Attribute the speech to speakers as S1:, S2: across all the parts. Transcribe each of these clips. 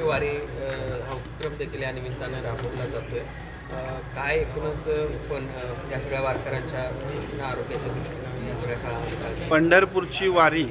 S1: वारी हा उपक्रम देखील या निमित्तानं राबवला जातोय. काय एकूणच पण या सगळ्या वारकऱ्यांच्या आरोग्याच्या दृष्टीनं या सगळ्या काळामध्ये
S2: पंढरपूरची वारी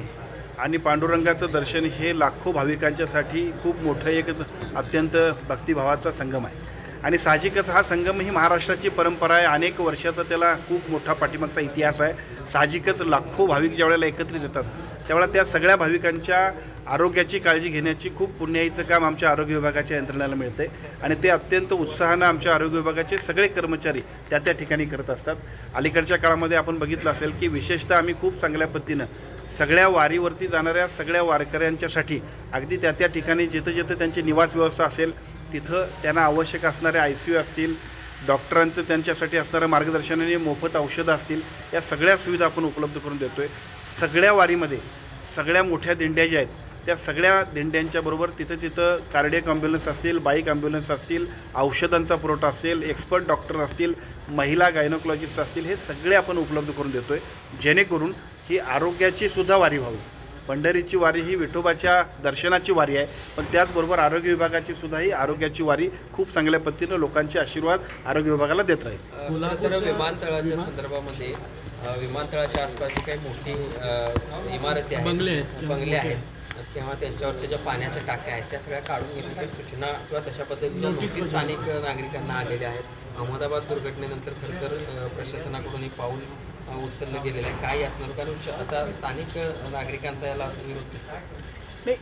S2: आणि पांडुरंगाचं दर्शन हे लाखो भाविकांच्यासाठी खूप मोठं एक अत्यंत भक्तिभावाचा संगम आहे. आणि साहजिकच हा संगम ही महाराष्ट्राची परंपरा आहे. अनेक वर्षाचा त्याला खूप मोठा पाठीमागचा इतिहास आहे. साहजिकच लाखो भाविक ज्यावेळेला एकत्रित येतात त्यावेळेला त्या सगळ्या भाविकांच्या आरोग्याची काळजी घेण्याची खूप पुण्याईचं काम आमच्या आरोग्य विभागाच्या यंत्रणेला मिळते आणि ते अत्यंत उत्साहानं आमच्या आरोग्य विभागाचे सगळे कर्मचारी त्या त्या ठिकाणी करत असतात. अलीकडच्या काळामध्ये आपण बघितलं असेल की विशेषतः आम्ही खूप चांगल्या पद्धतीनं सगळ्या वारीवरती जाणाऱ्या सगळ्या वारकऱ्यांच्यासाठी अगदी त्या त्या ठिकाणी जिथं जिथं त्यांची निवास व्यवस्था असेल तिथं त्यांना आवश्यक असणारे आय सी यू असतील डॉक्टरांचं त्यांच्यासाठी असणारं मार्गदर्शन आणि मोफत औषधं असतील या सगळ्या सुविधा आपण उपलब्ध करून देतो आहे सगळ्या वारीमध्ये सगळ्या मोठ्या दिंड्या ज्या आहेत त्या सगळ्या दिंड्यांच्याबरोबर तिथं तिथं कार्डियक ॲम्ब्युलन्स असतील बाईक ॲम्ब्युलन्स असतील औषधांचा पुरवठा असेल एक्सपर्ट डॉक्टर असतील महिला गायनोकॉलॉजिस्ट असतील हे सगळे आपण उपलब्ध करून देतो आहे जेणेकरून ही आरोग्याची सुद्धा वारी व्हावी. पंढरीची वारी ही विठोबाच्या दर्शनाची वारी आहे. पण त्याचबरोबर आरोग्य विभागाची सुद्धा ही आरोग्याची वारी खूप चांगल्या पद्धतीनं लोकांचे आशीर्वाद आरोग्य विभागाला देत राहील.
S1: विमानतळाच्या संदर्भामध्ये विमानतळाच्या आसपासची काही मोठी इमारती आहेत
S3: बंगले आहेत.
S1: बंगले आहेत. किंवा त्यांच्यावरच्या ज्या पाण्याच्या टाक्या आहेत त्या सगळ्या काढून घेण्याच्या सूचना किंवा तशा पद्धतीच्या नोटीस स्थानिक नागरिकांना आलेल्या आहेत. अहमदाबाद दुर्घटनेनंतर खरं तर प्रशासनाकडून एक पाऊल उचललं गेलेलं आहे. काय असणार? कारण आता स्थानिक नागरिकांचा याला विरोध
S2: नाही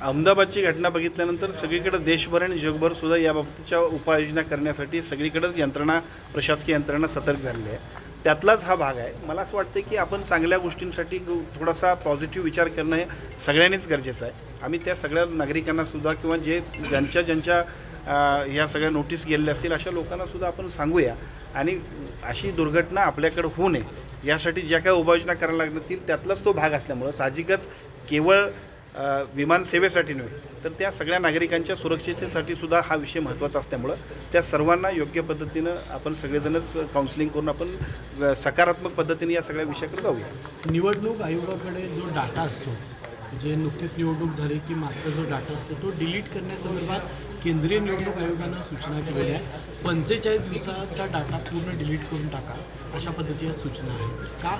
S2: अहमदाबादची घटना बघितल्यानंतर सगळीकडे देशभर आणि जगभर सुद्धा याबाबतच्या उपाययोजना करण्यासाठी सगळीकडेच यंत्रणा प्रशासकीय यंत्रणा सतर्क झालेली आहे. त्यातलाच हा भाग आहे. मला असं वाटतं की आपण चांगल्या गोष्टींसाठी थोडासा पॉझिटिव्ह विचार करणं हे सगळ्यांनीच गरजेचं आहे. आम्ही त्या सगळ्या नागरिकांनासुद्धा किंवा जे ज्यांच्या ज्यांच्या ह्या सगळ्या नोटीस गेलेल्या असतील अशा लोकांनासुद्धा आपण सांगूया. आणि अशी दुर्घटना आपल्याकडे होऊ नये. यासाठी ज्या काही उपाययोजना करायला लागतील त्यातलाच तो भाग असल्यामुळं साहजिकच केवळ विमान विमानसेवेसाठी नव्हे तर त्या सगळ्या नागरिकांच्या सुरक्षेसाठी सुद्धा हा विषय महत्त्वाचा असल्यामुळं त्या सर्वांना योग्य पद्धतीनं आपण सगळेजणच काउन्सिलिंग करून आपण सकारात्मक पद्धतीने या सगळ्या विषयाकडे जाऊया.
S3: निवडणूक आयोगाकडे जो डाटा असतो जे नुकतीच निवडणूक झाली की मागचा जो डाटा असतो तो डिलीट करण्यासंदर्भात केंद्रीय निवडणूक आयोगानं सूचना केलेल्या आहे पंचेचाळीस दिवसाचा डाटा पूर्ण डिलीट करून टाका. अशा पद्धतीच्या सूचना आहेत. का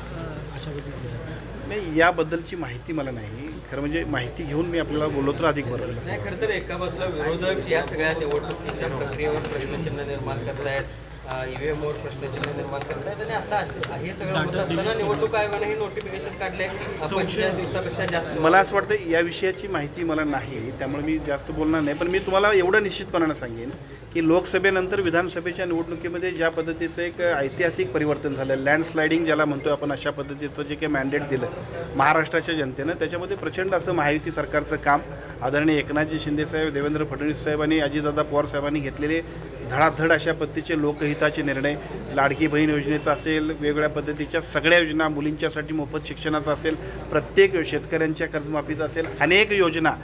S3: अशा पद्धतीने
S2: नाही याबद्दलची माहिती मला नाही. खरं म्हणजे माहिती घेऊन मी आपल्याला बोललो तर अधिक बरं
S1: नाही खरं तर एका बाजूला विरोधक या सगळ्या निवडणुकीच्या प्रक्रियेवर प्रश्नचिन्ह निर्माण प्रश्नचिन्ह निर्माण आणि आता हे सगळं होत असताना निवडणूक आयोगाने हे नोटिफिकेशन काढले पंचेचाळीस दिवसापेक्षा जास्त
S2: मला असं वाटतं या विषयाची माहिती मला नाही त्यामुळे मी जास्त बोलणार नाही. पण मी तुम्हाला एवढं निश्चितपणानं सांगेन की लोकसभेनंतर विधानसभेच्या निवडणुकीमध्ये ज्या पद्धतीचं एक ऐतिहासिक परिवर्तन झालं लँडस्लायडिंग ज्याला म्हणतो आपण अशा पद्धतीचं जे काही मॅन्डेट दिलं महाराष्ट्राच्या जनतेनं त्याच्यामध्ये प्रचंड असं महायुती सरकारचं काम आदरणीय एकनाथजी शिंदेसाहेब देवेंद्र फडणवीस साहेब आणि अजितदादा पवार साहेबांनी घेतलेले धडाधड अशा पद्धतीचे हिताचे निर्णय लाडकी बहीण योजनेचा असेल वेगवेगळ्या पद्धतीच्या सगळ्या योजना मुलींच्यासाठी मोफत शिक्षणाचा असेल प्रत्येक शेतकऱ्यांच्या कर्जमाफीचा असेल अनेक योजना.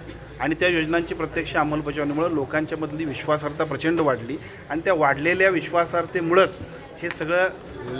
S2: आणि त्या योजनांची प्रत्यक्ष अंमलबजावणीमुळं लोकांच्यामधली विश्वासार्हता प्रचंड वाढली. आणि त्या वाढलेल्या विश्वासार्हतेमुळंच हे सगळं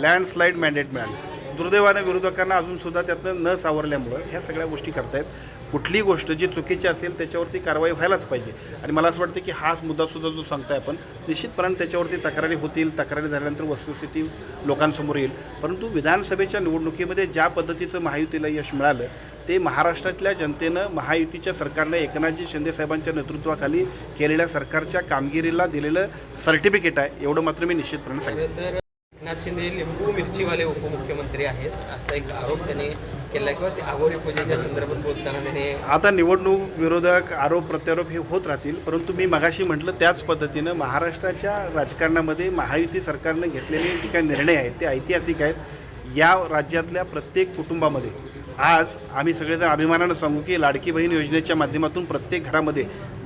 S2: लँडस्लाईड मॅन्डेट मिळालं. दुर्दैवाने विरोधकांना अजूनसुद्धा त्यातनं न सावरल्यामुळं ह्या सगळ्या गोष्टी करतायत. कुठली गोष्ट जी चुकीची असेल त्याच्यावरती कारवाई व्हायलाच पाहिजे. आणि मला असं वाटतं की हाच मुद्दासुद्धा जो सांगताय आपण निश्चितपणे त्याच्यावरती तक्रारी होतील. तक्रारी झाल्यानंतर वस्तुस्थिती लोकांसमोर येईल. परंतु विधानसभेच्या निवडणुकीमध्ये ज्या पद्धतीचं महायुतीला यश मिळालं ते महाराष्ट्रातल्या जनतेनं महायुतीच्या सरकारनं एकनाथजी शिंदेसाहेबांच्या नेतृत्वाखाली केलेल्या सरकारच्या कामगिरीला दिलेलं सर्टिफिकेट आहे. एवढं मात्र मी निश्चितपणे सांगेन.
S1: एकनाथ शिंदे लिंबू मिरचीवाले उपमुख्यमंत्री आहेत असा एक आरोप त्यांनी केला किंवा ते आगोरी पूजेच्या संदर्भात बोलताना त्याने
S2: आता निवडणूक विरोधक आरोप प्रत्यारोप हे होत राहतील परंतु मी मगाशी म्हटलं त्याच पद्धतीनं महाराष्ट्राच्या राजकारणामध्ये महायुती सरकारनं घेतलेले जे काही निर्णय आहेत ते ऐतिहासिक आहेत या राज्यातल्या प्रत्येक कुटुंबामध्ये. आज आम्ही सगळेजण अभिमानानं सांगू की लाडकी बहीण योजनेच्या माध्यमातून प्रत्येक घरामध्ये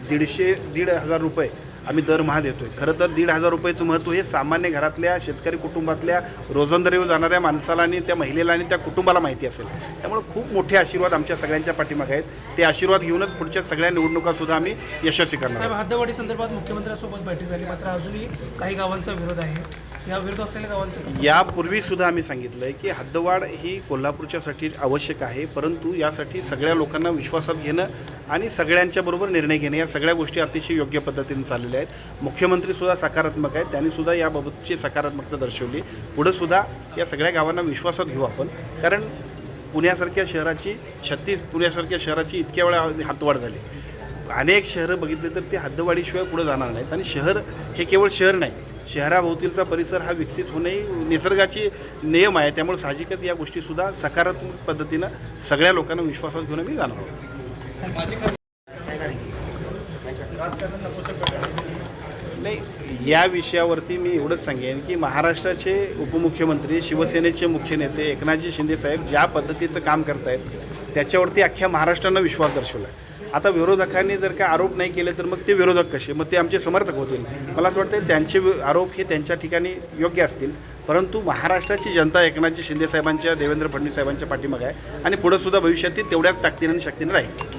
S2: दीडशे दीड हजार रुपये आम्ही दरमहा देतोय. खरं तर दीड हजार रुपयाचं महत्त्व हे सामान्य घरातल्या शेतकरी कुटुंबातल्या रोजंदारीवर जाणाऱ्या माणसाला आणि त्या महिलेला आणि त्या कुटुंबाला माहिती असेल. त्यामुळे खूप मोठे आशीर्वाद आमच्या सगळ्यांच्या पाठीमागे आहेत. ते आशीर्वाद घेऊनच पुढच्या सगळ्या निवडणुकासुद्धा आम्ही यशस्वी करणार.
S4: हद्दवाढी संदर्भात मुख्यमंत्र्यांसोबत बैठक झाली. मात्र अजूनही काही गावांचा विरोध आहे.
S2: यापूर्वी सुद्धा आम्ही सांगितलं आहे की हद्दवाढ ही कोल्हापूरच्यासाठी आवश्यक आहे परंतु यासाठी सगळ्या लोकांना विश्वासात घेणं आणि सगळ्यांच्या बरोबर निर्णय घेणं या सगळ्या गोष्टी अतिशय योग्य पद्धतीने चाललेल्या आहेत. मुख्यमंत्री सुद्धा सकारात्मक आहेत त्यांनी सुद्धा याबाबतची सकारात्मकता दर्शवली. पुढंसुद्धा या सगळ्या गावांना विश्वासात घेऊ आपण कारण पुण्यासारख्या शहराची छत्तीस पुण्यासारख्या शहराची इतक्या वेळा हातवाढ झाली. अनेक शहरं बघितले तर ते हद्दवाढीशिवाय पुढे जाणार नाहीत. आणि शहर हे केवळ शहर नाही शहराभोवतीलचा परिसर हा विकसित होणेही निसर्गाची नियम आहे. त्यामुळे साहजिकच या गोष्टीसुद्धा सकारात्मक पद्धतीनं सगळ्या लोकांना विश्वासात घेऊन मी जाणार आहोत. नाही या विषयावरती मी एवढंच सांगेन की महाराष्ट्राचे उपमुख्यमंत्री शिवसेनेचे मुख्य नेते एकनाथजी शिंदेसाहेब ज्या पद्धतीचं काम करतायत त्याच्यावरती अख्ख्या महाराष्ट्रानं विश्वास दर्शवला आहे आता विरोधकांनी जर का आरोप नाही केले तर मग ते विरोधक कसे? मग ते आमचे समर्थक होतील. मला असं वाटतं त्यांचे आरोप हे त्यांच्या ठिकाणी योग्य असतील. परंतु महाराष्ट्राची जनता एकनाथजी शिंदेसाहेबांच्या देवेंद्र फडणवीस साहेबांच्या पाठीमागे आहे. आणि पुढंसुद्धा भविष्यातील तेवढ्याच ताकदीने आणि शक्तीने राहील.